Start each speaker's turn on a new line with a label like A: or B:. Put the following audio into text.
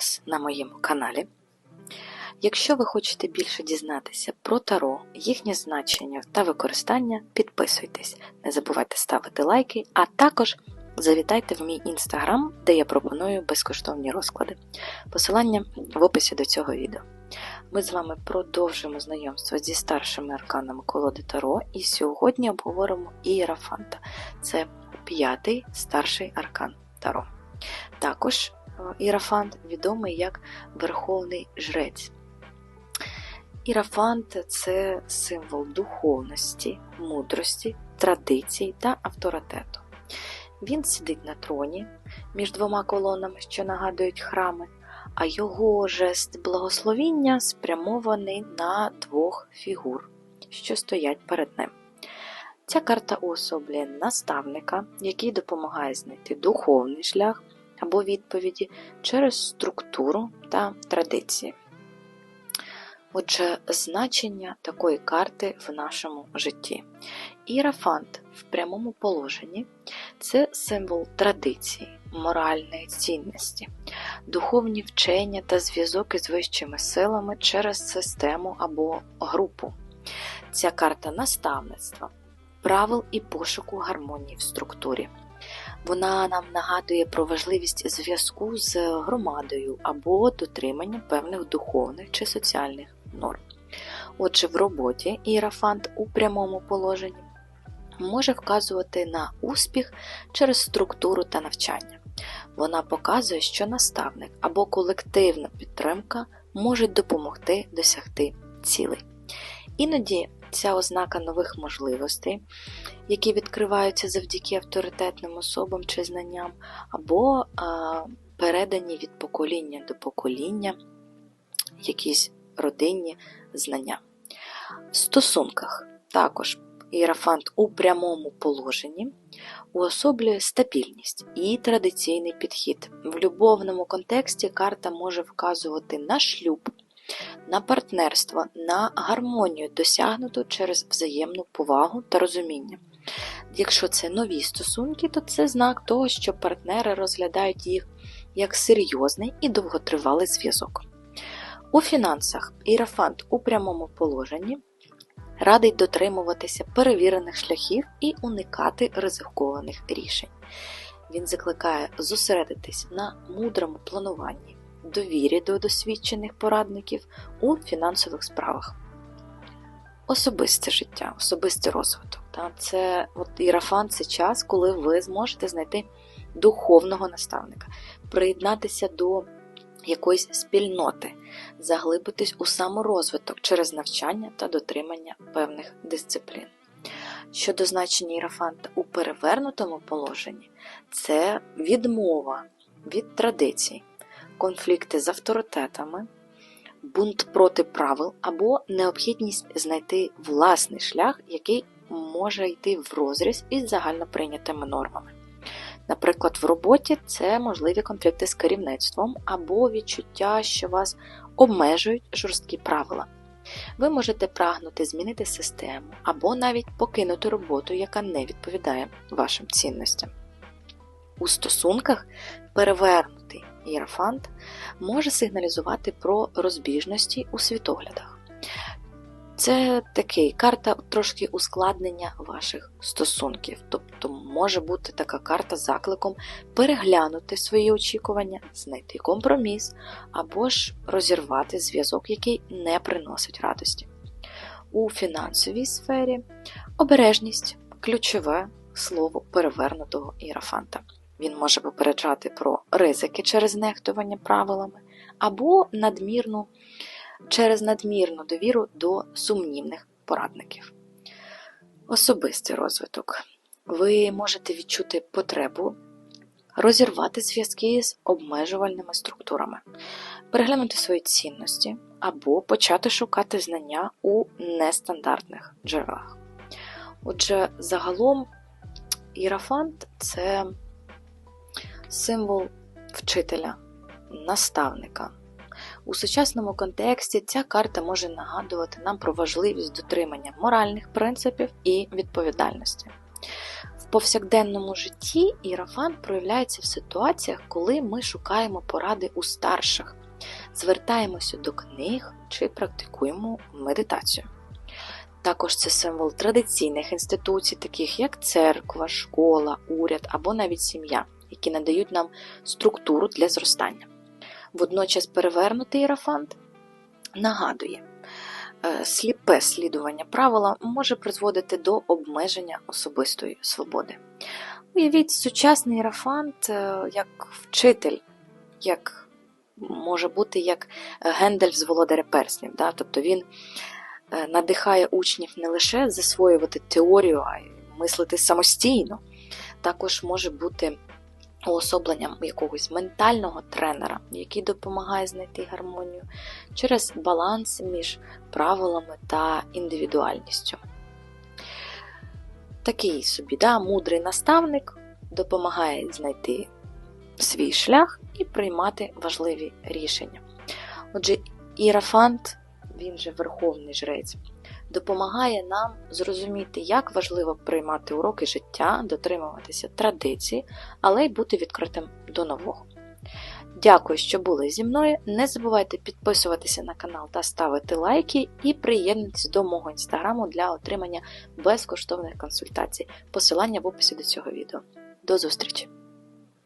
A: вас на моєму каналі. Якщо ви хочете більше дізнатися про таро, їхнє значення та використання, підписуйтесь. Не забувайте ставити лайки, а також завітайте в мій інстаграм, де я пропоную безкоштовні розклади. Посилання в описі до цього відео. Ми з вами продовжимо знайомство зі старшими арканами колоди Таро, і сьогодні обговоримо Ієрафанта. Це п'ятий старший аркан Таро. Також Іерафант відомий як Верховний Жрець. Ірафант це символ духовності, мудрості, традицій та авторитету. Він сидить на троні між двома колонами, що нагадують храми, а його жест благословіння спрямований на двох фігур, що стоять перед ним. Ця карта уособлює наставника, який допомагає знайти духовний шлях або відповіді через структуру та традиції. Отже, значення такої карти в нашому житті. Ірафант в прямому положенні це символ традиції, моральної цінності, духовні вчення та зв'язок із вищими силами через систему або групу. Ця карта наставництва, правил і пошуку гармонії в структурі. Вона нам нагадує про важливість зв'язку з громадою або дотримання певних духовних чи соціальних норм. Отже, в роботі іерафант у прямому положенні може вказувати на успіх через структуру та навчання. Вона показує, що наставник або колективна підтримка можуть допомогти досягти цілей. Іноді ця ознака нових можливостей, які відкриваються завдяки авторитетним особам чи знанням, або передані від покоління до покоління якісь родинні знання. В стосунках також іерафант у прямому положенні уособлює стабільність і традиційний підхід. В любовному контексті карта може вказувати на шлюб, на партнерство, на гармонію, досягнуту через взаємну повагу та розуміння. Якщо це нові стосунки, то це знак того, що партнери розглядають їх як серйозний і довготривалий зв'язок. У фінансах ірафант у прямому положенні радить дотримуватися перевірених шляхів і уникати ризикованих рішень. Він закликає зосередитись на мудрому плануванні, довірі до досвідчених порадників у фінансових справах. Особисте життя, особистий розвиток. Це от ірафан це час, коли ви зможете знайти духовного наставника, приєднатися до якоїсь спільноти, заглибитись у саморозвиток через навчання та дотримання певних дисциплін. Щодо значення ірафанта у перевернутому положенні, це відмова від традицій, конфлікти з авторитетами, бунт проти правил або необхідність знайти власний шлях, який може йти в розріз із загальноприйнятими нормами. Наприклад, в роботі це можливі конфлікти з керівництвом або відчуття, що вас обмежують жорсткі правила. Ви можете прагнути змінити систему або навіть покинути роботу, яка не відповідає вашим цінностям. У стосунках перевернутий іерафант може сигналізувати про розбіжності у світоглядах. Це такий карта трошки ускладнення ваших стосунків. Тобто може бути така карта закликом переглянути свої очікування, знайти компроміс або ж розірвати зв'язок, який не приносить радості. У фінансовій сфері обережність ключове слово перевернутого іерафанта. Він може попереджати про ризики через нехтування правилами або надмірну через надмірну довіру до сумнівних порадників. Особистий розвиток. Ви можете відчути потребу розірвати зв'язки з обмежувальними структурами, переглянути свої цінності або почати шукати знання у нестандартних джерелах. Отже, загалом ірафант це символ вчителя, наставника. У сучасному контексті ця карта може нагадувати нам про важливість дотримання моральних принципів і відповідальності. В повсякденному житті іерофант проявляється в ситуаціях, коли ми шукаємо поради у старших, звертаємося до книг чи практикуємо медитацію. Також це символ традиційних інституцій, таких як церква, школа, уряд або навіть сім'я, які надають нам структуру для зростання. Водночас перевернутий іерофант нагадує, е, сліпе слідування правила може призводити до обмеження особистої свободи. Уявіть сучасний іерофант е, як вчитель, як може бути як Гендель з володаря перснів. Да? Тобто він е, надихає учнів не лише засвоювати теорію, а й мислити самостійно. Також може бути уособленням якогось ментального тренера, який допомагає знайти гармонію через баланс між правилами та індивідуальністю. Такий собі да, мудрий наставник допомагає знайти свій шлях і приймати важливі рішення. Отже, Ірафант, він же Верховний Жрець, допомагає нам зрозуміти, як важливо приймати уроки життя, дотримуватися традицій, але й бути відкритим до нового. Дякую, що були зі мною. Не забувайте підписуватися на канал та ставити лайки, і приєднуйтесь до мого інстаграму для отримання безкоштовних консультацій. Посилання в описі до цього відео. До зустрічі!